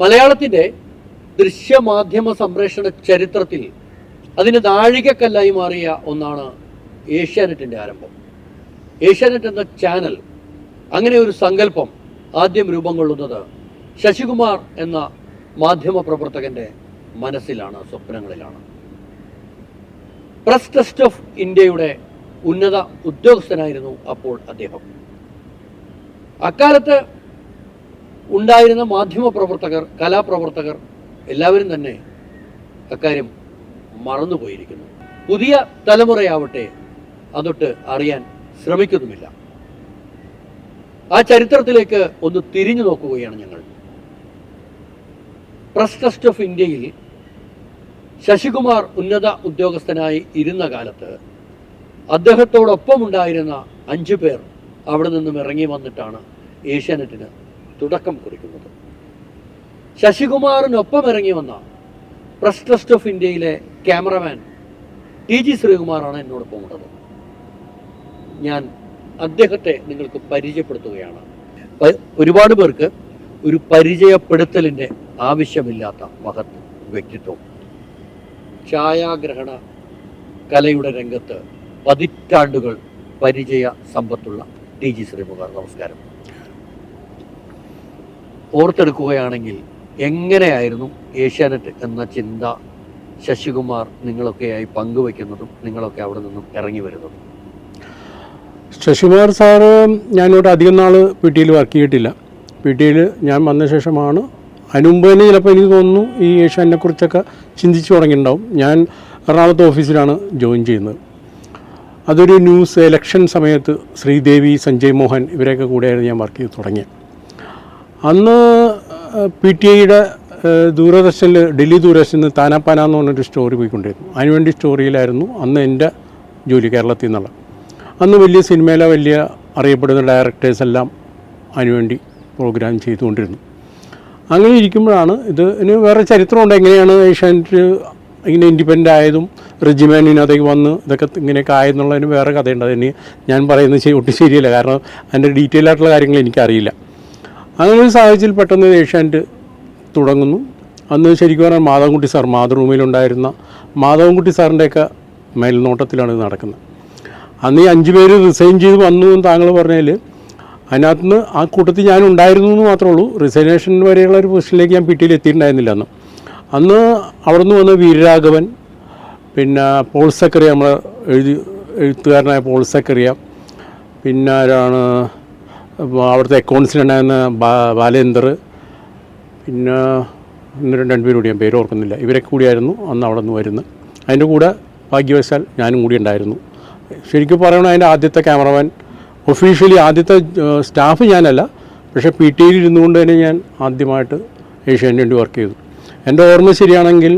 മലയാളത്തിന്റെ ദൃശ്യമാധ്യമ സംപ്രേഷണ ചരിത്രത്തിൽ അതിന് നാഴികക്കല്ലായി മാറിയ ഒന്നാണ് ഏഷ്യാനെറ്റിന്റെ ആരംഭം. ഏഷ്യാനെറ്റ് എന്ന ചാനൽ അങ്ങനെ ഒരു സങ്കല്പം ആദ്യം രൂപം കൊള്ളുന്നത് ശശികുമാർ എന്ന മാധ്യമ പ്രവർത്തകന്റെ മനസ്സിലാണ് സ്വപ്നങ്ങളിലാണ്. പ്രസ് ട്രസ്റ്റ് ഓഫ് ഇന്ത്യയുടെ ഉന്നത ഉദ്യോഗസ്ഥനായിരുന്നു അപ്പോൾ അദ്ദേഹം. അക്കാലത്ത് ഉണ്ടായിരുന്ന മാധ്യമ പ്രവർത്തകർ കലാപ്രവർത്തകർ എല്ലാവരും തന്നെ അക്കാര്യം മറന്നുപോയിരിക്കുന്നു. പുതിയ തലമുറയാവട്ടെ അതൊട്ട് അറിയാൻ ശ്രമിക്കുന്നുമില്ല. ആ ചരിത്രത്തിലേക്ക് ഒന്ന് തിരിഞ്ഞു നോക്കുകയാണ് ഞങ്ങൾ. പ്രസ് ട്രസ്റ്റ് ഓഫ് ഇന്ത്യയിൽ ശശികുമാർ ഉന്നത ഉദ്യോഗസ്ഥനായി ഇരുന്ന കാലത്ത് അദ്ദേഹത്തോടൊപ്പം ഉണ്ടായിരുന്ന അഞ്ചു പേർ അവിടെ നിന്നും ഇറങ്ങി വന്നിട്ടാണ് ഏഷ്യാനെറ്റിന് തുടക്കം കുറിക്കുന്നത്. ശശികുമാറിനൊപ്പം ഇറങ്ങി വന്ന പ്രസ് ട്രസ്റ്റ് ഓഫ് ഇന്ത്യയിലെ ക്യാമറമാൻ ടി ജി ശ്രീകുമാറാണ് എന്നോടൊപ്പം ഉള്ളത് ഞാൻ അദ്ദേഹത്തെ നിങ്ങൾക്ക് പരിചയപ്പെടുത്തുകയാണ്. ഒരുപാട് പേർക്ക് ഒരു പരിചയപ്പെടുത്തലിന്റെ ആവശ്യമില്ലാത്ത മഹത് വ്യക്തിത്വം ഛായാഗ്രഹണ കലയുടെ രംഗത്ത് പതിറ്റാണ്ടുകൾ പരിചയ സമ്പത്തുള്ള ടി ജി ശ്രീകുമാർ. നമസ്കാരം. ഓർത്തെടുക്കുകയാണെങ്കിൽ എങ്ങനെയായിരുന്നു ഏഷ്യാനെറ്റ് എന്ന ചിന്ത ശശികുമാർ നിങ്ങളൊക്കെയായി പങ്കുവെക്കുന്നതും നിങ്ങളൊക്കെ അവിടെ നിന്നും ഇറങ്ങി വരുന്നതും? ശശികുമാർ സാറ് ഞാനിവിടെ അധികം നാൾ പി ടിയിൽ വർക്ക് ചെയ്തിട്ടില്ല. പി ടിയിൽ ഞാൻ വന്ന ശേഷമാണ്. അതിനുമുമ്പ് തന്നെ ചിലപ്പോൾ എനിക്ക് തോന്നുന്നു ഈ ഏഷ്യാനെ കുറിച്ചൊക്കെ ചിന്തിച്ചു തുടങ്ങിയിട്ടുണ്ടാവും. ഞാൻ എറണാകുളത്ത് ഓഫീസിലാണ് ജോയിൻ ചെയ്യുന്നത്. അതൊരു ന്യൂസ് ഇലക്ഷൻ സമയത്ത് ശ്രീദേവി സഞ്ജയ് മോഹൻ ഇവരെയൊക്കെ കൂടെയായിരുന്നു ഞാൻ വർക്ക് ചെയ്ത് തുടങ്ങിയത്. അന്ന് പി ടി ഐയുടെ ദൂരദർശനിൽ ഡൽഹി ദൂരദർശനിൽ താനാപ്പാന എന്ന് പറഞ്ഞൊരു സ്റ്റോറി പോയിക്കൊണ്ടിരുന്നു. അതിനുവേണ്ടി സ്റ്റോറിയിലായിരുന്നു അന്ന് എന്റെ ജോലി കേരളത്തിൽ നിന്നുള്ള. അന്ന് വലിയ സിനിമയിലെ വലിയ അറിയപ്പെടുന്ന ഡയറക്ടേഴ്സ് എല്ലാം അതിനുവേണ്ടി പ്രോഗ്രാം ചെയ്തുകൊണ്ടിരുന്നു. അങ്ങനെ ഇരിക്കുമ്പോഴാണ് ഇത് ഇനി വേറെ ചരിത്രമുണ്ട്. എങ്ങനെയാണ് ഏഷ്യാനെറ്റ് ഇങ്ങനെ ഇൻഡിപെൻഡന്റ് ആയതും റെജിമെന്റിനകത്തേക്ക് വന്ന് ഇതൊക്കെ ഇങ്ങനെയൊക്കെ ആയെന്നുള്ളതിന് വേറെ കഥയുണ്ട്. അതിന് ഞാൻ പറയുന്നത് ഒട്ടും ശരിയല്ല. കാരണം അതിന്റെ ഡീറ്റെയിൽ ആയിട്ടുള്ള കാര്യങ്ങൾ എനിക്കറിയില്ല. അങ്ങനെ ഒരു സാഹചര്യത്തിൽ പെട്ടെന്ന് ഏഷ്യാനെറ്റ് തുടങ്ങുന്നു. അന്ന് ശരിക്കും പറഞ്ഞാൽ മാധവൻകുട്ടി സാർ മാതൃഭൂമിയിലുണ്ടായിരുന്ന മാധവൻകുട്ടി സാറിന്റെയൊക്കെ മേൽനോട്ടത്തിലാണ് ഇത് നടക്കുന്നത്. അന്ന് ഈ അഞ്ച് പേര് റിസൈൻ ചെയ്ത് വന്നു എന്ന് താങ്കൾ പറഞ്ഞാൽ അതിനകത്ത് നിന്ന് ആ കൂട്ടത്തിൽ ഞാൻ ഉണ്ടായിരുന്നു എന്ന് മാത്രമേ ഉള്ളൂ. റിസൈനേഷൻ വരെയുള്ള ഒരു പൊസിഷനിലേക്ക് ഞാൻ പിറ്റിയിൽ എത്തിയിട്ടുണ്ടായിരുന്നില്ല അന്ന്. അന്ന് അവിടെ നിന്ന് വന്ന വീരരാഘവൻ പിന്നെ പോൾ സക്കറിയ നമ്മൾ എഴുതി എഴുത്തുകാരനായ പോൾ സക്കറിയ പിന്നെ ആരാണ്? അവിടുത്തെ അക്കൗണ്ട്സിനുണ്ടായിരുന്ന ബാലേന്ദർ പിന്നെ ഒന്ന് രണ്ട് പേര് കൂടി ഞാൻ പേര് ഓർക്കുന്നില്ല ഇവരൊക്കെ കൂടിയായിരുന്നു അന്ന് അവിടെ നിന്ന് വരുന്നത്. അതിന്റെ കൂടെ ഭാഗ്യവശാൽ ഞാനും കൂടി ഉണ്ടായിരുന്നു. ശരിക്കും പറയണോ അതിന്റെ ആദ്യത്തെ ക്യാമറമാൻ ഒഫീഷ്യലി ആദ്യത്തെ സ്റ്റാഫ് ഞാനല്ല. പക്ഷേ പി ടി യിൽ ഇരുന്നുകൊണ്ട് തന്നെ ഞാൻ ആദ്യമായിട്ട് ഏഷ്യാന് വേണ്ടി വർക്ക് ചെയ്തു. എന്റെ ഓർമ്മ ശരിയാണെങ്കിൽ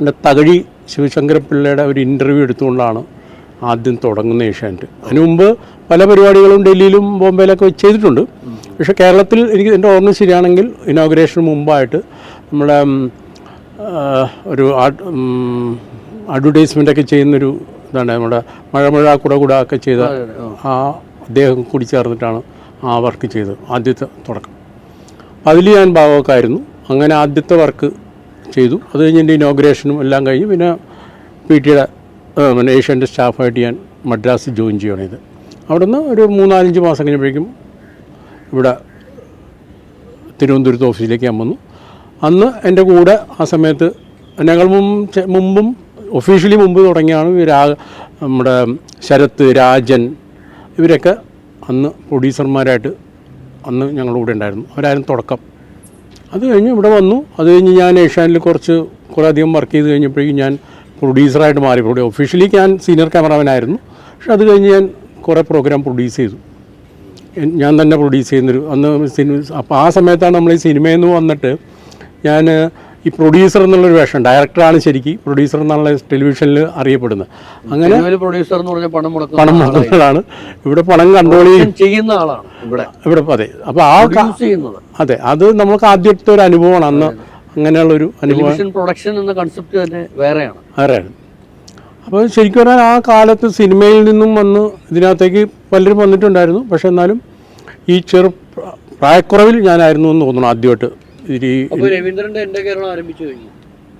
എന്റെ തകഴി ശിവശങ്കരപ്പിള്ളയുടെ ഒരു ഇന്റർവ്യൂ എടുത്തുകൊണ്ടാണ് ആദ്യം തുടങ്ങുന്ന ഏഷ്യാനെറ്റ്. അതിനു മുമ്പ് പല പരിപാടികളും ഡൽഹിയിലും ബോംബെയിലൊക്കെ ചെയ്തിട്ടുണ്ട്. പക്ഷെ കേരളത്തിൽ എനിക്ക് എന്റെ ഓർമ്മ ശരിയാണെങ്കിൽ ഇനോഗ്രേഷന് മുമ്പായിട്ട് നമ്മുടെ ഒരു അഡ്വർടൈസ്മെന്റ് ഒക്കെ ചെയ്യുന്നൊരു ഇതാണ്. നമ്മുടെ മഴമഴ മഴ കുട കുട ഒക്കെ ചെയ്ത ആ അദ്ദേഹം കൂടി ചേർന്നിട്ടാണ് ആ വർക്ക് ചെയ്തത്. ആദ്യത്തെ തുടക്കം. അതിൽ ഞാൻ ഭാഗമൊക്കെ ആയിരുന്നു. അങ്ങനെ ആദ്യത്തെ വർക്ക് ചെയ്തു. അത് കഴിഞ്ഞ് എന്റെ ഇനോഗ്രേഷനും എല്ലാം കഴിഞ്ഞ് പിന്നെ പി ടിയുടെ പിന്നെ ഏഷ്യന്റെ സ്റ്റാഫായിട്ട് ഞാൻ മദ്രാസ് ജോയിൻ ചെയ്യണം ഇത് അവിടുന്ന് ഒരു മൂന്നാലഞ്ച് മാസം കഴിഞ്ഞപ്പോഴേക്കും ഇവിടെ തിരുവനന്തപുരത്ത് ഓഫീസിലേക്ക് ഞാൻ വന്നു. അന്ന് എന്റെ കൂടെ ആ സമയത്ത് ഞങ്ങൾ മുമ്പ് ഒഫീഷ്യലി മുമ്പ് തുടങ്ങിയാണ് രാ നമ്മുടെ ശരത്ത് രാജൻ ഇവരൊക്കെ അന്ന് പ്രൊഡ്യൂസർമാരായിട്ട് അന്ന് ഞങ്ങളുടെ കൂടെ ഉണ്ടായിരുന്നു. അവരായിരുന്നു തുടക്കം. അത് കഴിഞ്ഞ് ഇവിടെ വന്നു. അത് കഴിഞ്ഞ് ഞാൻ ഏഷ്യാനിൽ കുറച്ച് കുറേ അധികം വർക്ക് ചെയ്ത് കഴിഞ്ഞപ്പോഴേക്കും ഞാൻ പ്രൊഡ്യൂസറായിട്ട് മാറി. ഒഫീഷ്യലി ഞാൻ സീനിയർ ക്യാമറാമാനായിരുന്നു പക്ഷെ അത് കഴിഞ്ഞ് ഞാൻ കുറേ പ്രോഗ്രാം പ്രൊഡ്യൂസ് ചെയ്തു. ഞാൻ തന്നെ പ്രൊഡ്യൂസ് ചെയ്യുന്നൊരു അന്ന് സിനിമ അപ്പോൾ ആ സമയത്താണ് നമ്മൾ ഈ സിനിമയിൽ നിന്ന് വന്നിട്ട് ഞാൻ ഈ പ്രൊഡ്യൂസർ എന്നുള്ളൊരു വേഷം ഡയറക്ടറാണ് ശരിക്കും പ്രൊഡ്യൂസർ എന്നുള്ള ടെലിവിഷനിൽ അറിയപ്പെടുന്നത്. അങ്ങനെ പ്രൊഡ്യൂസർ എന്ന് പറഞ്ഞ പണം മുടക്കുന്ന പണം മുടക്കുന്നതാണ്. ഇവിടെ പണം കൺട്രോൾ ചെയ്യും. ചെയ്യുന്ന ആളാണ് ഇവിടെ. ഇവിടെ അതെ. അപ്പോൾ ആ ചെയ്യുന്നത്. അതെ അത് നമുക്ക് ആദ്യത്തെ ഒരു അനുഭവമാണ്. അന്ന് അങ്ങനെയുള്ളൊരു അനുഭവം. പ്രൊഡക്ഷൻ എന്ന കൺസെപ്റ്റ് തന്നെ വേറെയാണ്. അറിയാം അപ്പോൾ ശരിക്കും പറഞ്ഞാൽ ആ കാലത്ത് സിനിമയിൽ നിന്നും വന്ന് ഇതിനകത്തേക്ക് പലരും വന്നിട്ടുണ്ടായിരുന്നു. പക്ഷെ എന്നാലും ഈ ചെറു പ്രായക്കുറവിൽ ഞാനായിരുന്നു എന്ന് തോന്നുന്നു ആദ്യമായിട്ട്.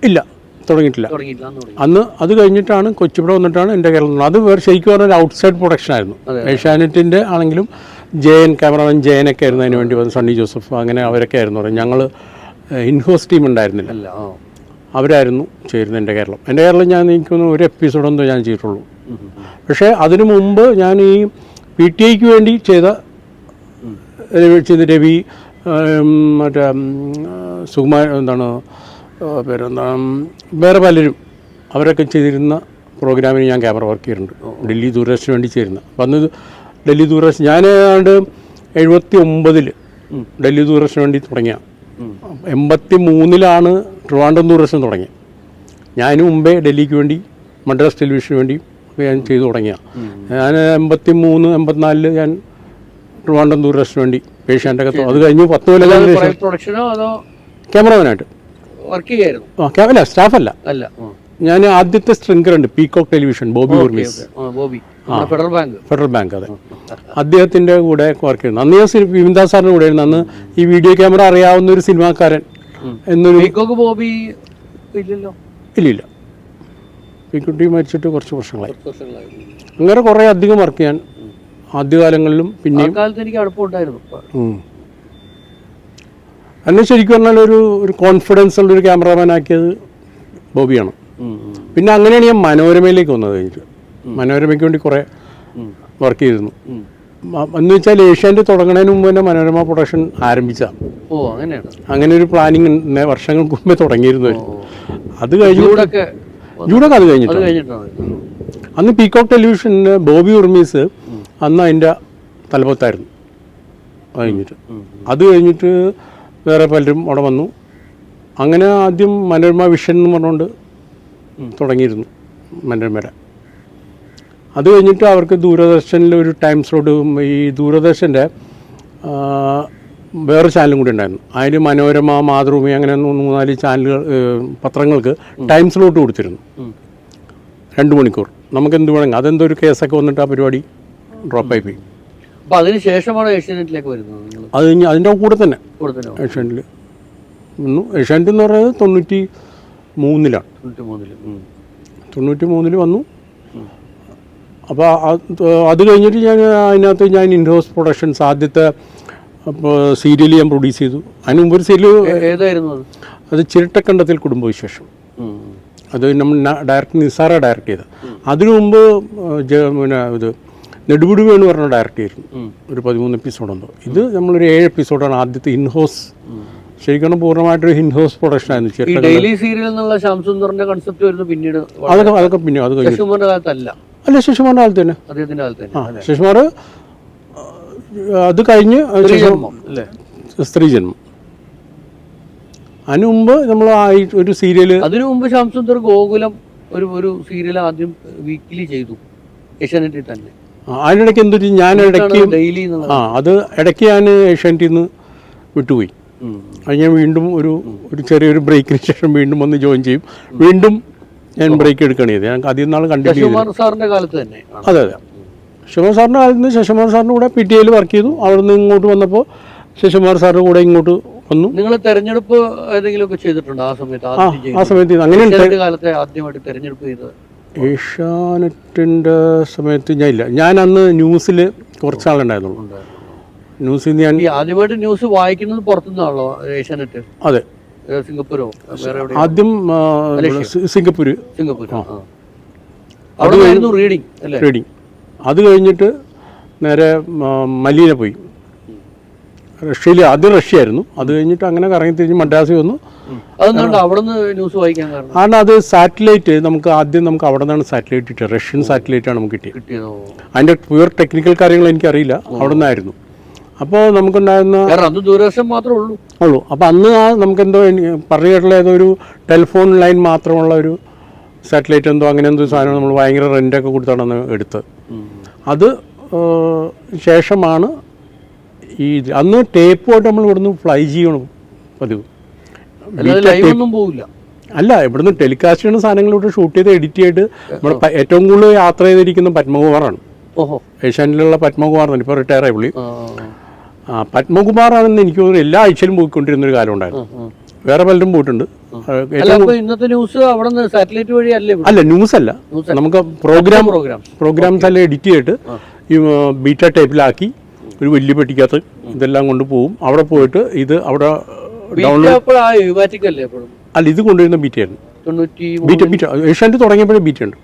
ഇല്ല തുടങ്ങിയിട്ടില്ല. അന്ന് അത് കഴിഞ്ഞിട്ടാണ് കൊച്ചിവിടെ വന്നിട്ടാണ് എന്റെ കേരളം അത് വേറെ ശരിക്കും പറഞ്ഞാൽ ഔട്ട്സൈഡ് പ്രൊഡക്ഷൻ ആയിരുന്നു. ഏഷ്യാനെറ്റിന്റെ ആണെങ്കിലും ജയൻ ക്യാമറമാൻ ജയനൊക്കെ ആയിരുന്നു അതിന് വേണ്ടി വന്ന് സണ്ണി ജോസഫ് അങ്ങനെ അവരൊക്കെ ആയിരുന്നു. ഞങ്ങൾ ഇൻഹോസ് ടീം ഉണ്ടായിരുന്നില്ല. അവരായിരുന്നു ചേരുന്നത് എന്റെ കേരളം എന്റെ കേരളം ഞാൻ എനിക്കൊന്ന് ഒരു എപ്പിസോഡെന്തോ ഞാൻ ചെയ്തിട്ടുള്ളൂ. പക്ഷേ അതിനു മുമ്പ് ഞാൻ ഈ പി ടി ഐക്ക് വേണ്ടി ചെയ്ത രവി- ചെയ്ത രവി മറ്റേ സുകുമാ സുകുമാർ എന്താണ് പേരെന്താ വേറെ പലരും അവരൊക്കെ ചെയ്തിരുന്ന പ്രോഗ്രാമിന് ഞാൻ ക്യാമറ വർക്ക് ചെയ്തിട്ടുണ്ട് ഡൽഹി ദൂരദർശന് വേണ്ടി ചേരുന്ന വന്ന് ഡൽഹി ദൂരദർശൻ ഞാൻ ഏതാണ്ട് എഴുപത്തി ഒമ്പതിൽ ഡൽഹി ദൂരദർശന് വേണ്ടി തുടങ്ങിയ. എൺപത്തി മൂന്നിലാണ് ട്രിവാൻഡ്രം ദൂരദർശൻ തുടങ്ങി ഞാൻ അതിന് മുമ്പേ ഡൽഹിക്ക് വേണ്ടി മദ്രാസ് ടെലിവിഷന് വേണ്ടി ഞാൻ ചെയ്തു തുടങ്ങിയ. ഞാൻ എൺപത്തി മൂന്ന് എൺപത്തിനാലിൽ ഞാൻ ട്രിവാൻഡ്രം ദൂരദർശന് വേണ്ടി തൊ- അത് കഴിഞ്ഞ് പത്ത് കൊല്ലം ക്യാമറമാനായിട്ട്. വർക്ക് ചെയ്യായിരുന്നു? ആ ക്യാ- അല്ല സ്റ്റാഫല്ല. അല്ല. ഞാൻ ആദ്യത്തെ സ്ട്രിങ്കർ ഉണ്ട് peacock television Bobby Bobby federal bank federal bank അതെ. അദ്ദേഹത്തിന്റെ കൂടെ വർക്ക് ചെയ്യുന്നു അന്ന് ഞാൻ വിവിൻദാസ് സാറിന്റെ കൂടെ ആയിരുന്നു അന്ന് ഈ വീഡിയോ ക്യാമറ അറിയാവുന്ന ഒരു സിനിമാക്കാരൻ എന്നൊരു ബോബി ഇല്ലല്ലോ. ഇല്ലില്ല. പെൺകുട്ടി മരിച്ചിട്ട് കുറച്ച് വർഷങ്ങളായി. അങ്ങനെ കുറേ അധികം വർക്ക് ചെയ്യാൻ ആദ്യകാലങ്ങളിലും ആ പിന്നെയും എനിക്ക് അടുപ്പമുണ്ടായിരുന്നു. എന്നെ ശരിക്കും പറഞ്ഞാൽ ഒരു ഒരു കോൺഫിഡൻസ് ഉള്ള ഒരു ക്യാമറാമാൻ ആക്കിയത് ബോബിയാണ്. പിന്നെ അങ്ങനെയാണ് ഞാൻ മനോരമയിലേക്ക് വന്നത്. മനോരമയ്ക്ക് വേണ്ടി കുറേ വർക്ക് ചെയ്തിരുന്നു. എന്ന് വെച്ചാൽ ഏഷ്യാന്റെ തുടങ്ങുന്നതിന് മുമ്പ് തന്നെ മനോരമ പ്രൊഡക്ഷൻ ആരംഭിച്ചതാണ് ഓ അങ്ങനെയാണ്. അങ്ങനെ ഒരു പ്ലാനിങ് വർഷങ്ങൾക്ക് മുമ്പേ തുടങ്ങിയിരുന്നു. അത് കഴിഞ്ഞു ജൂഡൊക്കെ അത് കഴിഞ്ഞിട്ട്. അന്ന് പീകോക്ക് ടെലിവിഷനിൽ ബോബി ഉർമീസ് അന്ന് അതിന്റെ തലപ്പത്തായിരുന്നു. അത് കഴിഞ്ഞിട്ട്. അത് കഴിഞ്ഞിട്ട് വേറെ പലരും അവിടെ വന്നു. അങ്ങനെ ആദ്യം മനോരമ വിഷൻ എന്ന് പറഞ്ഞുകൊണ്ട് തുടങ്ങിയിരുന്നു മനോരമയുടെ. അത് കഴിഞ്ഞിട്ട് അവർക്ക് ദൂരദർശനിൽ ഒരു ടൈം സ്ലോട്ട് ഈ ദൂരദർശന്റെ വേറെ ചാനലും കൂടി ഉണ്ടായിരുന്നു. അതിന് മനോരമ മാതൃഭൂമി അങ്ങനെ മൂന്ന് മൂന്നാൽ ചാനലുകൾ പത്രങ്ങൾക്ക് ടൈം സ്ലോട്ട് കൊടുത്തിരുന്നു. രണ്ട് മണിക്കൂർ. നമുക്ക് എന്ത് വേണമെങ്കിൽ അതെന്തോ ഒരു കേസൊക്കെ വന്നിട്ട് ആ പരിപാടി ഡ്രോപ്പായി പോയി. അതിന് ശേഷമാണ് ഏഷ്യാനെറ്റിലേക്ക് വരുന്നത് നിങ്ങൾ? അത് കഴിഞ്ഞ് അതിന്റെ കൂടെ തന്നെ. ഏഷ്യാനെറ്റിൽ ഏഷ്യാനെറ്റ് എന്ന് പറയുന്നത് തൊണ്ണൂറ്റി മൂന്നിലാണ്. തൊണ്ണൂറ്റി മൂന്നിൽ. തൊണ്ണൂറ്റി മൂന്നിൽ വന്നു. അപ്പോൾ അത് കഴിഞ്ഞിട്ട് ഞാൻ അതിനകത്ത് ഞാൻ ഇൻഡോസ് പ്രൊഡക്ഷൻസ് ആദ്യത്തെ സീരിയൽ ഞാൻ പ്രൊഡ്യൂസ് ചെയ്തു. അതിന് മുമ്പ് ഒരു സീരിയൽ ഏതായിരുന്നു അത്? ചിരട്ടക്കണ്ടത്തിൽ കുടുംബവിശേഷം. അത് നമ്മൾ ഡയറക്ടർ നിസാറ ഡയറക്റ്റ് ചെയ്ത അതിനു മുമ്പ് പിന്നെ ഇത് നെടുപിടി വേണ് പറഞ്ഞ ഡയറക്റ്റ് ചെയ്തിരുന്നു. ഒരു പതിമൂന്ന് എപ്പിസോഡുണ്ടോ ഇത് നമ്മളൊരു ഏഴ് എപ്പിസോഡാണ് ആദ്യത്തെ ഇൻഹോസ്. ശരിക്കും പൂർണമായിട്ടൊരു ഇൻഹോസ് പ്രൊഡക്ഷൻ ആയിരുന്നു ഡെയിലി സീരിയൽ എന്നുള്ള കൺസെപ്റ്റ് പിന്നീട് അതൊക്കെ അതൊക്കെ പിന്നെ അത് കഴിഞ്ഞു. അല്ല ശിശുമാറിന്റെ കാലത്ത് തന്നെ അദ്ദേഹത്തിന്റെ കാലത്ത് തന്നെ ആ ശശികുമാർ അത് കഴിഞ്ഞ് ശശി ജന്മം അല്ലേ? സ്ത്രീ ജന്മം. അതിന് മുമ്പ് നമ്മൾ ആ ഈ ഒരു സീരിയൽ അതിനു മുമ്പ് ശ്യാംസുന്ദർ ഗോകുലം ഒരു ഒരു സീരിയൽ ആദ്യം വീക്കിലി ചെയ്തു ഏഷ്യാനെറ്റിൽ തന്നെ. അതിനിടയ്ക്ക് എന്തൊരു ഞാൻ ഇടയ്ക്ക് ഡെയിലി എന്നുള്ളത് ആ അത് ഇടയ്ക്ക് ഞാൻ ഏഷ്യാനെറ്റിൽ നിന്ന് വിട്ടുപോയി. ഉം. അത് ഞാൻ വീണ്ടും ഒരു ഒരു ചെറിയൊരു ബ്രേക്കിന് ശേഷം വീണ്ടും വന്ന് ജോയിൻ ചെയ്യും. വീണ്ടും ഞാൻ ബ്രേക്ക് എടുക്കണേ ഞാൻ അധികം നാൾ കണ്ടിന്യൂ സാറിന്റെ കാലത്ത് തന്നെ അതെ അതെ. ശശികുമാർ സാറിന്റെ കാലത്ത് നിന്ന് ശശികുമാർ സാറിന്റെ കൂടെ പി ടി ഐയിൽ വർക്ക് ചെയ്തു. അവിടെ നിന്ന് ഇങ്ങോട്ട് വന്നപ്പോൾ ശശികുമാർ സാറിന്റെ കൂടെ ഇങ്ങോട്ട് വന്നു. നിങ്ങൾ തെരഞ്ഞെടുപ്പ് ഏതെങ്കിലും ഒക്കെ ചെയ്തിട്ടുണ്ടോ ആ സമയത്ത് ആ? സമയത്ത് അങ്ങനെയുണ്ട് അങ്ങനെ കാലത്തെ ആദ്യമായിട്ട് തെരഞ്ഞെടുപ്പ് ചെയ്തത്? ഏഷ്യാനെറ്റിന്റെ സമയത്ത് ഞാൻ ഇല്ല. ഞാൻ അന്ന് ന്യൂസിൽ കുറച്ച് ആളുണ്ടായിരുന്നുള്ളൂ. ന്യൂസിൽ ഞാൻ ആദ്യമായിട്ട് ന്യൂസ് വായിക്കുന്നത് പുറത്തുനിന്നാണല്ലോ ഏഷ്യാനെറ്റ്? അതെ. സിംഗപ്പൂരോ? വേറെ എവിടെയോ? ആദ്യം ആ, സി- സിംഗപ്പൂർ സിംഗപ്പൂർ ആ. അവിടെ ആയിരുന്നു റീഡിങ് അല്ലേ? റീഡിങ് അത് കഴിഞ്ഞിട്ട് നേരെ ആ, മലീന പോയി. റഷ്യയിൽ ആദ്യം റഷ്യ ആയിരുന്നു. അത് കഴിഞ്ഞിട്ട് അങ്ങനെ കറങ്ങി തിരിഞ്ഞ് മദ്രാസിൽ വന്നു. അതെന്താണ്ട് അവിടെ നിന്ന് ന്യൂസ് വായിക്കാൻ കാരണം? കാരണം അത് സാറ്റലൈറ്റ് നമുക്ക് ആദ്യം നമുക്ക് അവിടെ നിന്നാണ് സാറ്റലൈറ്റ് കിട്ടിയത്. റഷ്യൻ സാറ്റലൈറ്റ് ആണ് നമുക്ക് കിട്ടിയത്. കിട്ടിയതോ അതിന്റെ പ്യുവർ ടെക്നിക്കൽ കാര്യങ്ങൾ എനിക്കറിയില്ല. അവിടെ നിന്നായിരുന്നു അപ്പോൾ നമുക്കുണ്ടായിരുന്ന കാരണം അന്ന് ദൂരദർശൻ മാത്രമേ ഉള്ളൂ. ഉള്ളൂ. അപ്പോൾ അന്ന് ആ നമുക്ക് എന്തോ പറഞ്ഞു കേട്ടുള്ള ഏതോ ഒരു ടെലിഫോൺ ലൈൻ മാത്രമുള്ള ഒരു സാറ്റലൈറ്റ് എന്തോ അങ്ങനെ എന്തോ സാധനം നമ്മൾ ഭയങ്കര റെന്റൊക്കെ കൊടുത്താണ് എടുത്ത് അത് ശേഷമാണ് ഈ അന്ന് ടേപ്പ് ടേപ്പുമായിട്ട് നമ്മൾ ഇവിടുന്ന് ഫ്ലൈ ചെയ്യണം പതിവ്. ലൈവൊന്നും പോവില്ല. അല്ല ഇവിടുന്ന് ടെലികാസ്റ്റ് ചെയ്യുന്ന സാധനങ്ങൾ ഇവിടെ ഷൂട്ട് ചെയ്ത് എഡിറ്റ് ചെയ്ത് നമ്മുടെ ഏറ്റവും കൂടുതൽ യാത്ര ചെയ്തിരിക്കുന്ന പത്മകുമാറാണ്. ഓഹോ. ഏഷ്യാനിലുള്ള പത്മകുമാറാണ് ഇപ്പോൾ റിട്ടയർ ആയി പുള്ളി. ആ, പത്മകുമാർ പത്മകുമാറാണെന്ന് എനിക്ക് തോന്നുന്നു എല്ലാ ആഴ്ചയിലും പോയിക്കൊണ്ടിരുന്ന ഒരു കാലം ഉണ്ടായിരുന്നു വേറെ പലരും പോയിട്ടുണ്ട്. ഇന്നത്തെ ന്യൂസ് അവിടെ നിന്ന് സാറ്റലൈറ്റ് വഴി അല്ലേ അല്ല ന്യൂസ് അല്ല നമുക്ക് പ്രോഗ്രാം പ്രോഗ്രാം. പ്രോഗ്രാംസ് എല്ലാം എഡിറ്റ് ചെയ്തിട്ട് ഈ ബീറ്റ ടൈപ്പിലാക്കി ഒരു വലിയ പെട്ടിക്കകത്ത് ഇതെല്ലാം കൊണ്ട് പോകും അവിടെ പോയിട്ട് ഇത് അവിടെ ഡൗൺലോഡ് അല്ല ഇത് കൊണ്ടുവരുന്ന ബീറ്റയായിരുന്നു തൊണ്ണൂറ്റി ബീറ്റ ബീറ്റ ഏഷ്യാനെറ്റ് തുടങ്ങിയപ്പോഴേ ബീറ്റ ഉണ്ട്.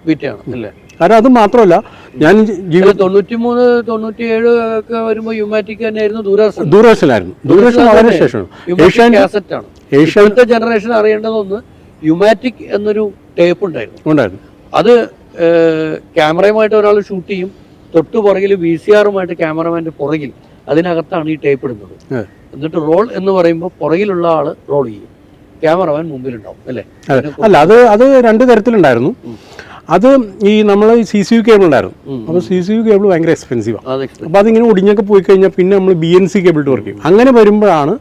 അല്ലേ? കാരണം അത് മാത്രമല്ല ഞാൻ ജീവിത തൊണ്ണൂറ്റി മൂന്ന് തൊണ്ണൂറ്റി ഏഴ് ഒക്കെ വരുമ്പോൾ യുമാറ്റിക് തന്നെയായിരുന്നു ദൂരദർശൻ. ദൂരദർശനായിരുന്നു ദൂരദർശൻ വളരെ ശേഷമാണ് ഏഷ്യാനെറ്റ് ഏഷ്യാൻ ജനറേഷൻ അറിയേണ്ടതൊന്ന് യുമാറ്റിക് എന്നൊരു ടേപ്പ് ഉണ്ടായിരുന്നു. ഉണ്ടായിരുന്നു. അത് ക്യാമറയുമായിട്ട് ഒരാൾ ഷൂട്ട് ചെയ്യും. തൊട്ടു പുറകിൽ വി സി ആറുമായിട്ട് ക്യാമറമാന്റെ പുറകിൽ അതിനകത്താണ് ഈ ടേപ്പ് ഇടുന്നത്. എന്നിട്ട് റോൾ എന്ന് പറയുമ്പോൾ പുറകിലുള്ള ആൾ റോൾ ചെയ്യും. ക്യാമറമാൻ മുമ്പിലുണ്ടാവും അല്ലേ? അല്ല അത് അത് രണ്ട് തരത്തിലുണ്ടായിരുന്നു. അത് ഈ നമ്മൾ സി സി യു കേബിൾ ഉണ്ടായിരുന്നു. അപ്പോൾ സി സി യു കേബിൾ ഭയങ്കര എക്സ്പെൻസീവാണ് അപ്പോൾ അതിങ്ങനെ ഒടിഞ്ഞൊക്കെ പോയി കഴിഞ്ഞാൽ പിന്നെ നമ്മൾ B N C cable work ചെയ്യും. അങ്ങനെ വരുമ്പോഴാണ്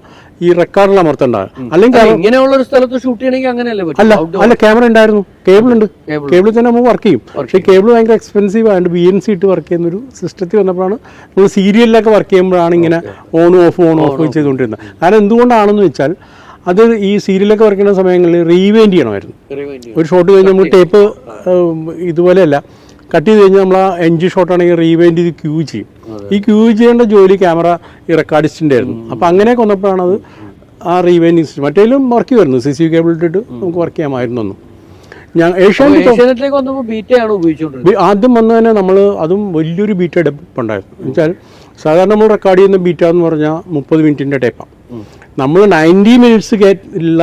ഈ റെക്കോർഡിൽ അമർത്തേണ്ടത്. അല്ലെങ്കിൽ അല്ല, ഇങ്ങനെയുള്ള ഒരു സ്ഥലത്ത് ഷൂട്ട് ചെയ്യണമെങ്കിൽ അങ്ങനെയല്ലേ അല്ല അല്ല ക്യാമറ ഉണ്ടായിരുന്നു. കേബിൾ ഉണ്ട്. കേബിളിൽ തന്നെ നമുക്ക് വർക്ക് ചെയ്യും. പക്ഷേ കേബിൾ ഭയങ്കര എക്സ്പെൻസീവ് ആയതുകൊണ്ട് ബി എൻ സി ഇട്ട് വർക്ക് ചെയ്യുന്ന ഒരു സിസ്റ്റത്തിൽ വന്നപ്പോഴാണ് നമ്മൾ സീരിയലിലൊക്കെ വർക്ക് ചെയ്യുമ്പോഴാണ് ഇങ്ങനെ ഓൺ ഓഫ് ഓൺ ഓഫ് ചെയ്തുകൊണ്ടിരുന്നത്. കാരണം എന്തുകൊണ്ടാണെന്ന് വെച്ചാൽ അത് ഈ സീരിയലൊക്കെ വരയ്ക്കുന്ന സമയങ്ങളിൽ റീവൈൻഡ് ചെയ്യണമായിരുന്നു. ഒരു ഷോട്ട് കഴിഞ്ഞ് നമ്മൾ ടേപ്പ് ഇതുപോലെയല്ല. കട്ട് ചെയ്ത് കഴിഞ്ഞാൽ നമ്മൾ ആ എൻജി ഷോട്ട് ആണെങ്കിൽ റീവൈൻഡ് ചെയ്ത് ക്യൂ ചെയ്യും. ഈ ക്യൂ ചെയ്യേണ്ട ജോലി ക്യാമറ ഈ റെക്കോർഡിസ്റ്റിന്റെ ആയിരുന്നു അപ്പോൾ അങ്ങനെയൊക്കെ വന്നപ്പോഴാണ് അത് ആ റീവൈൻഡിങ് സിസ്റ്റം മറ്റേലും വർക്ക് ചെയ്യുമായിരുന്നു. സി സി കേബിൾ ഇട്ടിട്ട് നമുക്ക് വർക്ക് ചെയ്യാമായിരുന്നു ഒന്നും ഞാൻ ഏഷ്യാനെറ്റ് ഉപയോഗിച്ചുകൊണ്ടിരുന്നത്. ആദ്യം വന്നു തന്നെ നമ്മൾ അതും വലിയൊരു ബീറ്റ ഡെപ്പ് ഉണ്ടായിരുന്നു എന്നുവെച്ചാൽ സാധാരണ നമ്മൾ റെക്കോർഡ് ചെയ്യുന്ന ബീറ്റ എന്ന് പറഞ്ഞാൽ മുപ്പത് മിനിറ്റിന്റെ ടേപ്പാണ് നമ്മൾ നയന്റി മിനിറ്റ്സ് ഉള്ള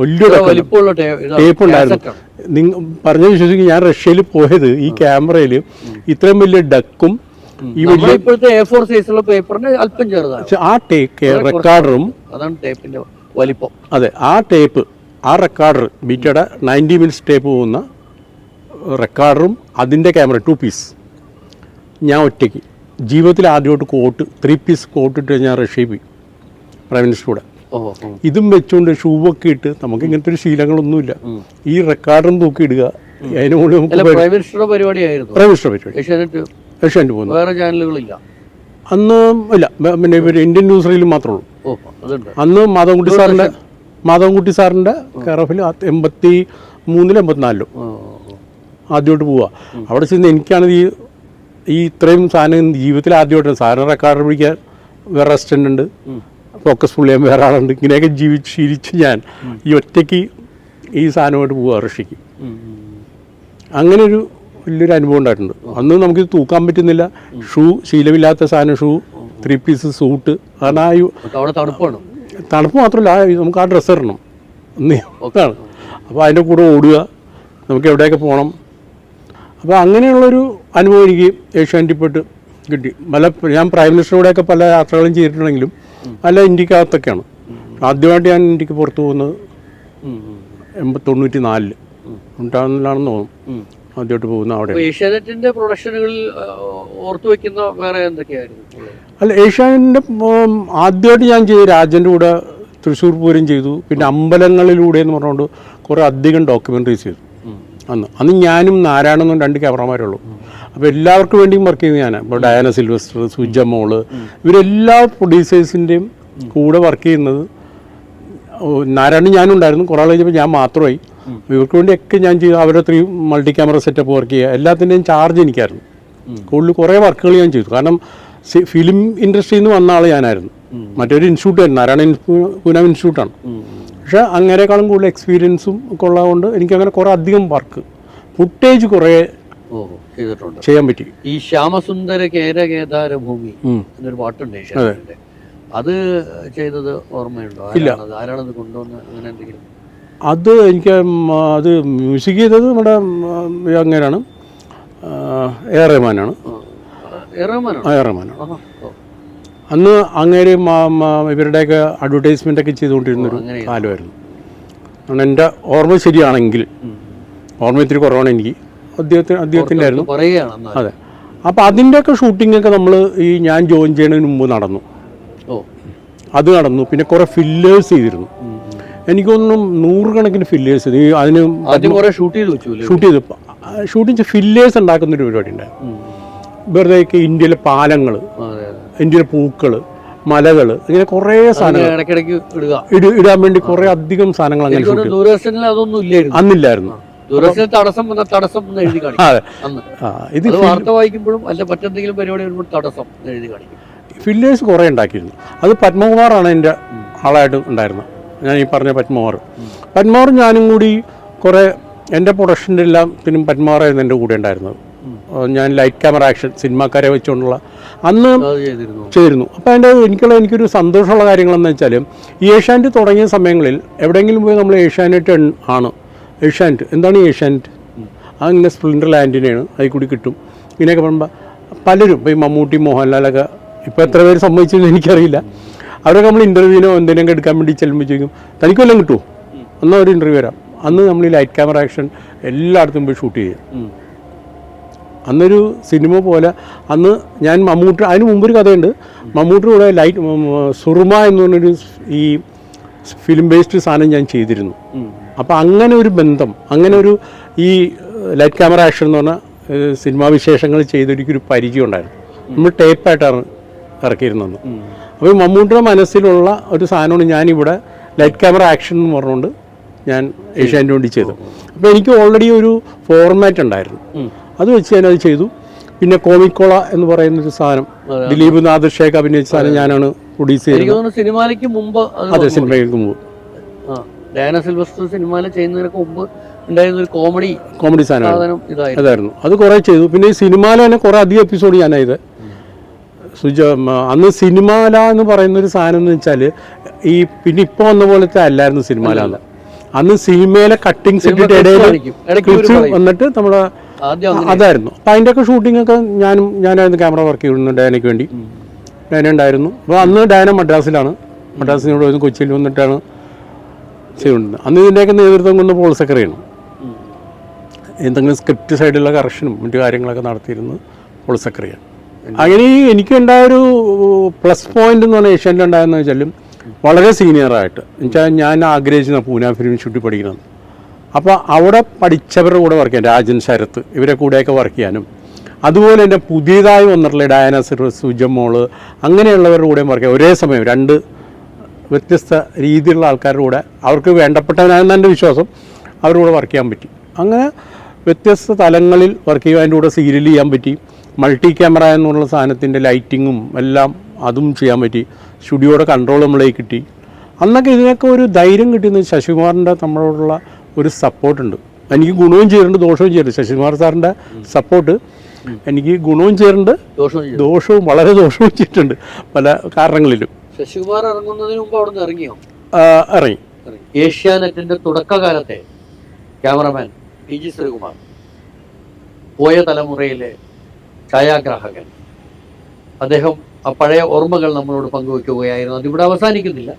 വലിയൊരു ഇതാ, ടേപ്പ് ഉണ്ടായിരുന്നു. നിങ്ങൾ പറഞ്ഞ വിശ്വസിക്കും ഞാൻ റഷ്യയിൽ പോയത് ഈ ക്യാമറയിൽ ഇത്രയും വലിയ ഡക്കും ഈ വലിയ ഇപ്പോഴത്തെ എ ഫോർ സൈസുള്ള പേപ്പറിന് അല്പം ചെറുതാണ്. ആ ടേക്ക് റെക്കോർഡറും അതാണ് ടേപ്പിന്റെ വലിപ്പം. അതെ ആ ടേപ്പ് ആ റെക്കോർഡർ ബീറ്റയുടെ നയന്റി മിനിറ്റ്സ് ടേപ്പ് പോകുന്ന റെക്കോർഡറും അതിന്റെ ക്യാമറ ടു പീസ് ഞാൻ ഒറ്റയ്ക്ക്. ജീവിതത്തിൽ ആദ്യമായിട്ട് കോട്ട് ത്രീ പീസ് കോട്ടിട്ട് ഞാൻ റഷ്യയിൽ പോയി. പ്രൈം മിനിസ്റ്റർ കൂടെ. ഇതും വെച്ചുകൊണ്ട് ഷൂ ഒക്കെ ഇട്ട് നമുക്ക് ഇങ്ങനത്തെ ഒരു ശീലങ്ങളൊന്നുമില്ല. ഈ റെക്കോർഡും തൂക്കി ഇടുക അതിന് മുകളിൽ നമുക്ക് പ്രൈം പരിപാടിയായിരുന്നു? മിനിസ്റ്റർ പരിപാടി. ഏഷ്യാനെറ്റ് ഏഷ്യാനെറ്റ് പോകുന്നു. വേറെ ചാനലുകളില്ല? അന്ന് ഇല്ല പിന്നെ ഇന്ത്യൻ ന്യൂസ് റീലും മാത്രമേ ഉള്ളൂ. അന്ന് മാധവൻകുട്ടി സാറിന്റെ മാധവൻകുട്ടി സാറിന്റെ കെയർ ഓഫിൽ എൺപത്തി മൂന്നിലും എൺപത്തിനാലിലും. ആദ്യമായിട്ട് പോവുക അവിടെ ചെന്ന് എനിക്കാണ് ഈ ഈ ഇത്രയും സാധനം ജീവിതത്തിൽ ആദ്യമായിട്ട് സാറിന് റെക്കോർഡ് പിടിക്കാൻ വേറെ റെസ്റ്റന്റ് ഉണ്ട്. ഫോക്കസ് ഫുൾ ചെയ്യാൻ വേറെ ആളുണ്ട്. ഇങ്ങനെയൊക്കെ ജീവിച്ച് ശീലിച്ച് ഞാൻ ഈ ഒറ്റയ്ക്ക് ഈ സാധനമായിട്ട് പോവുക ഋഷിക്ക്. അങ്ങനെ ഒരു വലിയൊരു അനുഭവം ഉണ്ടായിട്ടുണ്ട്. അന്ന് നമുക്ക് തൂക്കാൻ പറ്റുന്നില്ല. ഷൂ ശീലമില്ലാത്ത സാധനം ഷൂ ത്രീ പീസ് സൂട്ട് കാരണം ആ തണുപ്പാണ് തണുപ്പ് മാത്രമല്ല നമുക്ക് ആ ഡ്രസ്സ് ഇടണം. അതാണ്. അപ്പോൾ അതിന്റെ കൂടെ ഓടുക നമുക്ക് എവിടെയൊക്കെ പോകണം അപ്പോൾ അങ്ങനെയുള്ളൊരു അനുഭവം എനിക്ക് ഏഷ്യാനെറ്റിൽ പോയിട്ട് കിട്ടി. പല ഞാൻ പ്രൈം മിനിസ്റ്ററുടെയൊക്കെ പല യാത്രകളും ചെയ്തിട്ടുണ്ടെങ്കിലും പല ഇന്ത്യക്കകത്തൊക്കെയാണ് ആദ്യമായിട്ട് ഞാൻ ഇന്ത്യയ്ക്ക് പുറത്തു പോകുന്നത്. എൺപത്തി തൊണ്ണൂറ്റി നാലിൽ ഉണ്ടാകുന്നില്ലാണെന്ന് തോന്നുന്നു. ആദ്യമായിട്ട് പോകുന്ന അവിടെ ഏഷ്യാനെറ്റിന്റെ പ്രൊഡക്ഷനുകളിൽ ഓർത്തു വെക്കുന്ന വേറെ എന്തൊക്കെയായിരുന്നു? അല്ല ഏഷ്യാനെറ്റിന്റെ ആദ്യമായിട്ട് ഞാൻ ചെയ്ത രാജന്റെ കൂടെ തൃശ്ശൂർ പൂരം ചെയ്തു പിന്നെ അമ്പലങ്ങളിലൂടെ എന്ന് പറഞ്ഞുകൊണ്ട് കുറേ അധികം ഡോക്യുമെന്ററീസ് ചെയ്തു. അന്ന്. അന്ന് ഞാനും നാരായണനും രണ്ട് ക്യാമറമാരുള്ളൂ. അപ്പോൾ എല്ലാവർക്കും വേണ്ടിയും വർക്ക് ചെയ്തു ഞാൻ ഇപ്പോൾ ഡയാന സിൽവസ്റ്റർ സുജ മോൾ ഇവരെല്ലാ പ്രൊഡ്യൂസേഴ്സിന്റെയും കൂടെ വർക്ക് ചെയ്യുന്നത് നാരായണ നാരായണൻ ഞാനും ഉണ്ടായിരുന്നു. കുറേ ആൾ കഴിഞ്ഞപ്പോൾ ഞാൻ മാത്രമായി. ഇവർക്ക് വേണ്ടിയൊക്കെ ഞാൻ ചെയ്തു. അവരത്രയും three multi camera setup work ചെയ്യുക. എല്ലാത്തിന്റെയും ചാർജ് എനിക്കായിരുന്നു. കൂടുതൽ കുറേ വർക്കുകൾ ഞാൻ ചെയ്തു. കാരണം ഫിലിം ഇൻഡസ്ട്രിയിൽ നിന്ന് വന്ന ആൾ ഞാനായിരുന്നു. മറ്റൊരു ഇൻസ്റ്റിറ്റ്യൂട്ട് നാരായണ ഇൻസ്റ്റിറ്റ്യൂ- ഇൻസ്റ്റിറ്റ്യൂട്ടാണ്. പക്ഷേ അങ്ങനെക്കാളും കൂടുതൽ എക്സ്പീരിയൻസും ഒക്കെ ഉള്ളതുകൊണ്ട് എനിക്കങ്ങനെ കുറേ അധികം വർക്ക് ഫുട്ടേജ് കുറേ ചെയ്തിട്ടുണ്ട്. ചെയ്യാൻ പറ്റി. ഈ ശ്യാമസുന്ദര കേരകേദാര ഭൂമി. എന്നൊരു പാട്ടുണ്ട് ഏഷ്യാനെറ്റിന്റെ അത്. ചെയ്തത് ഓർമ്മയുണ്ടോ? ഇല്ല. ആരാണത് കൊണ്ടുവന്ന് അങ്ങനെ എന്തെങ്കിലും? അത് എനിക്ക് അത് മ്യൂസിക് ചെയ്തത് നമ്മുടെ അങ്ങനെയാണ് എ റഹ്മാനാണ്. എ റഹ്മാനാണ്. അന്ന് അങ്ങേര് ഇവരുടെയൊക്കെ അഡ്വർടൈസ്മെന്റ് ഒക്കെ ചെയ്തുകൊണ്ടിരുന്നൊരു. കാലമായിരുന്നു. അതുകൊണ്ട് എന്റെ ഓർമ്മ ശരിയാണെങ്കിൽ. ഓർമ്മ ഇത്തിരി കുറവാണ് എനിക്ക്. അദ്ദേഹത്തിന് അദ്ദേഹത്തിന്റെ ആയിരുന്നു അതെ. അപ്പോൾ അതിന്റെയൊക്കെ ഷൂട്ടിങ്ങൊക്കെ നമ്മൾ ഈ ഞാൻ ജോയിൻ ചെയ്യുന്നതിന് മുമ്പ് നടന്നു. ഓ. അത് നടന്നു. പിന്നെ കുറേ ഫില്ലേഴ്സ് ചെയ്തിരുന്നു. എനിക്കൊന്നും നൂറുകണക്കിന് ഫില്ലേഴ്സ് ചെയ്തു. അതിന് ഷൂട്ട് ചെയ്ത് ഷൂട്ട് ചെയ്ത്. ഷൂട്ടിങ് ഫില്ലേഴ്സ് ഉണ്ടാക്കുന്ന ഒരു പരിപാടി ഉണ്ടായിരുന്നു. വെറുതെ ഇന്ത്യയിലെ പാലങ്ങൾ ഇന്ത്യയിലെ പൂക്കൾ മലകൾ ഇങ്ങനെ കുറേ സാധനങ്ങൾ ഇടയ്ക്കിടയ്ക്ക് ഇടുക. ഇടാൻ വേണ്ടി കുറേ അധികം സാധനങ്ങൾ അങ്ങനെ ദൂരദർശനിൽ അതൊന്നും ഇല്ലായിരുന്നു. അന്നില്ലായിരുന്നു. ദൂരദർശനിൽ തടസ്സം വന്ന തടസ്സം എന്ന് എഴുതി കാണിക്കും. ഇത് വാർത്ത വായിക്കുമ്പോഴും അല്ല മറ്റെന്തെങ്കിലും പരിപാടി വരുമ്പോൾ തടസ്സം എന്ന് എഴുതി കാണിക്കും. ഫില്ലേഴ്സ് കുറേ ഉണ്ടാക്കിയിരുന്നു. അത് പത്മകുമാറാണ് എന്റെ ആളായിട്ട് ഉണ്ടായിരുന്നത്. ഞാൻ ഈ പറഞ്ഞ പത്മകുമാർ. പത്മകുമാർ ഞാനും കൂടി കുറേ എന്റെ പ്രൊഡക്ഷന്റെ എല്ലാം പിന്നെ പത്മകുമാറായിരുന്നു എന്റെ കൂടെ ഉണ്ടായിരുന്നത്. ഞാൻ ലൈറ്റ് ക്യാമറ ആക്ഷൻ സിനിമാക്കാരെ വെച്ചുകൊണ്ടുള്ള അന്ന് ചെയ്തിരുന്നു. ചേരുന്നു അപ്പോൾ അതിന്റെ എനിക്കുള്ള എനിക്കൊരു സന്തോഷമുള്ള കാര്യങ്ങളെന്ന് വെച്ചാൽ ഈ ഏഷ്യാനെറ്റ് തുടങ്ങിയ സമയങ്ങളിൽ എവിടെയെങ്കിലും പോയി നമ്മൾ ഏഷ്യാനെറ്റ് ആണ്. ഏഷ്യാനെറ്റ്. എന്താണ് ഏഷ്യാനെറ്റ്? അതിങ്ങനെ സ്പ്ലിൻഡർ ലാൻഡിനെയാണ് അതിൽ കൂടി കിട്ടും. ഇങ്ങനെയൊക്കെ പറയുമ്പോൾ പലരും ഇപ്പോൾ ഈ മമ്മൂട്ടി മോഹൻലാലൊക്കെ ഇപ്പോൾ എത്ര പേര് സമ്മതിച്ചെന്ന് എനിക്കറിയില്ല. അവരൊക്കെ നമ്മൾ ഇന്റർവ്യൂവിനോ എന്തിനൊക്കെ എടുക്കാൻ വേണ്ടി ചെല്ലുമ്പോൾ ചോദിക്കും തനിക്ക് വല്ലതും കിട്ടുമോ എന്നാൽ ഒരു ഇന്റർവ്യൂ വരാം. അന്ന് നമ്മൾ ഈ ലൈറ്റ് ക്യാമറ ആക്ഷൻ എല്ലായിടത്തും പോയി ഷൂട്ട് ചെയ്യും. ഉം. അന്നൊരു സിനിമ പോലെ അന്ന് ഞാൻ മമ്മൂട്ടി അതിന് മുമ്പൊരു കഥയുണ്ട് മമ്മൂട്ടി കൂടെ ലൈറ്റ് സുറുമ എന്ന് പറഞ്ഞൊരു ഈ ഫിലിം ബേസ്ഡ് സാധനം ഞാൻ ചെയ്തിരുന്നു. അപ്പോൾ അങ്ങനെ ഒരു ബന്ധം അങ്ങനെ ഒരു ഈ ലൈറ്റ് ക്യാമറ ആക്ഷൻ എന്ന് പറഞ്ഞ സിനിമാ വിശേഷങ്ങൾ ചെയ്തൊരിക്കൊരു പരിചയം ഉണ്ടായിരുന്നു നമ്മൾ ടേപ്പായിട്ടാണ് ഇറക്കിയിരുന്നത്. അപ്പോൾ ഈ മമ്മൂട്ടിയുടെ മനസ്സിലുള്ള ഒരു സാധനമാണ് ഞാനിവിടെ ലൈറ്റ് ക്യാമറ ആക്ഷൻ എന്ന് പറഞ്ഞുകൊണ്ട് ഞാൻ ഏഷ്യാനു വേണ്ടി ചെയ്തു അപ്പോൾ എനിക്ക് ഓൾറെഡി ഒരു ഫോർമാറ്റ് ഉണ്ടായിരുന്നു. അത് വെച്ച് അത് ചെയ്തു. പിന്നെ കോമിക്കോള എന്ന് പറയുന്ന ഒരു സാധനം. ദിലീപ് നാദർഷേഖ് അഭിനയിച്ച സാധനം ഞാനാണ് പ്രൊഡ്യൂസ് ചെയ്തത്. മുമ്പ് അത്. സിനിമയ്ക്ക് മുമ്പ്. ഡയാന സിൽവസ്റ്റർ സിനിമയിൽ ചെയ്യുന്നതിനൊക്കെ മുമ്പ് ഉണ്ടായിരുന്ന ഒരു കോമഡി കോമഡി സാധനം അതായിരുന്നു. അത് കുറേ ചെയ്തു. പിന്നെ ഈ സിനിമാല തന്നെ കുറേ അധികം എപ്പിസോഡ് ഞാനായത് സുജ അന്ന് സിനിമാല എന്ന് പറയുന്ന ഒരു സാധനം എന്ന് വെച്ചാൽ ഈ പിന്നെ ഇപ്പോൾ വന്ന പോലത്തെ അല്ലായിരുന്നു സിനിമാല അന്ന്. സിനിമയിലെ കട്ടിങ്സ് ഇട്ടിട്ട് ഇടയിൽ. വന്നിട്ട് നമ്മുടെ അതായിരുന്നു. അപ്പം അതിന്റെയൊക്കെ ഷൂട്ടിംഗ് ഒക്കെ ഞാനും ഞാനായിരുന്നു ക്യാമറ വർക്ക് ചെയ്യുന്നു ഡയനയ്ക്ക് വേണ്ടി. ഡയന ഉണ്ടായിരുന്നു. അപ്പോൾ അന്ന് ഡയന മദ്രാസിലാണ്. ഇവിടെ വന്ന് കൊച്ചിയിൽ വന്നിട്ടാണ് ചെയ്യുന്നത് അന്ന് ഇതിന്റെയൊക്കെ നേതൃത്വം കൊണ്ട് പോൾ സെക്രട്ടറിയാണ്. എന്തെങ്കിലും സ്ക്രിപ്റ്റ് സൈഡിലുള്ള കറക്ഷനും മറ്റു കാര്യങ്ങളൊക്കെ നടത്തിയിരുന്നത് പോൾ സെക്രട്ടറിയാണ്. അങ്ങനെ എനിക്കുണ്ടായ ഒരു പ്ലസ് പോയിന്റ് എന്ന് പറഞ്ഞാൽ ഏഷ്യാനിലുണ്ടായെന്ന് വെച്ചാലും വളരെ സീനിയറായിട്ട് എന്നുവെച്ചാൽ ഞാൻ ആഗ്രഹിച്ചിരുന്ന പൂന ഫിലിം ഷൂട്ടിൽ പഠിക്കണം അപ്പോൾ അവിടെ പഠിച്ചവരുടെ കൂടെ വർക്ക് ചെയ്യാൻ രാജൻ ശരത്ത് ഇവരെ കൂടെയൊക്കെ വർക്ക് ചെയ്യാനും. അതുപോലെ തന്നെ പുതിയതായി വന്നിട്ടുള്ള ഡയാന സുജമോൾ അങ്ങനെയുള്ളവരുടെ കൂടെയും വർക്ക് ചെയ്യാം ഒരേ സമയം രണ്ട് വ്യത്യസ്ത രീതിയിലുള്ള ആൾക്കാരുടെ കൂടെ അവർക്ക് വേണ്ടപ്പെട്ടവനാണെന്ന് എന്റെ വിശ്വാസം അവരുടെ വർക്ക് ചെയ്യാൻ പറ്റി. അങ്ങനെ വ്യത്യസ്ത തലങ്ങളിൽ വർക്ക് ചെയ്യുക അതിന്റെ കൂടെ സീരിയൽ ചെയ്യാൻ പറ്റി. മൾട്ടി ക്യാമറ എന്നുള്ള സാധനത്തിന്റെ ലൈറ്റിങ്ങും എല്ലാം അതും ചെയ്യാൻ പറ്റി. സ്റ്റുഡിയോയുടെ കൺട്രോൾ നമ്മളേക്ക് കിട്ടി. അന്നൊക്കെ ഇതിനൊക്കെ ഒരു ധൈര്യം കിട്ടിയെന്ന് ശശികുമാറിന്റെ നമ്മളോടുള്ള ഒരു സപ്പോർട്ടുണ്ട് എനിക്ക് ഗുണവും ചെയ്യുന്നുണ്ട് ദോഷവും ചെയ്യുന്നുണ്ട് ശശികുമാർ സാറിന്റെ സപ്പോർട്ട് എനിക്ക് ഗുണവും ചെയ്യുന്നുണ്ട് ദോഷവും ദോഷവും വളരെ ദോഷവും ചെയ്തിട്ടുണ്ട് പല കാരണങ്ങളിലും. ശശികുമാർ ഇറങ്ങുന്നതിന് മുമ്പ് അവിടെ നിന്ന് ഇറങ്ങിയോ ഇറങ്ങി. ഏഷ്യാനെറ്റിന്റെ തുടക്കകാലത്തെ ക്യാമറമാൻ പി ജി ശ്രീകുമാർ പോയ തലമുറയിലെ ഛായാഗ്രാഹകൻ. അദ്ദേഹം ആ പഴയ ഓർമ്മകൾ നമ്മളോട് പങ്കുവെക്കുകയായിരുന്നു. അതിവിടെ അവസാനിക്കുന്നില്ല.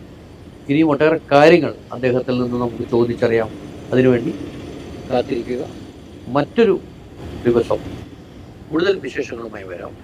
ഇനിയും ഒട്ടേറെ കാര്യങ്ങൾ അദ്ദേഹത്തിൽ നിന്ന് നമുക്ക് ചോദിച്ചറിയാം. അതിനുവേണ്ടി കാത്തിരിക്കുക. മറ്റൊരു ദിവസം കൂടുതൽ വിശേഷങ്ങളുമായി വരാം.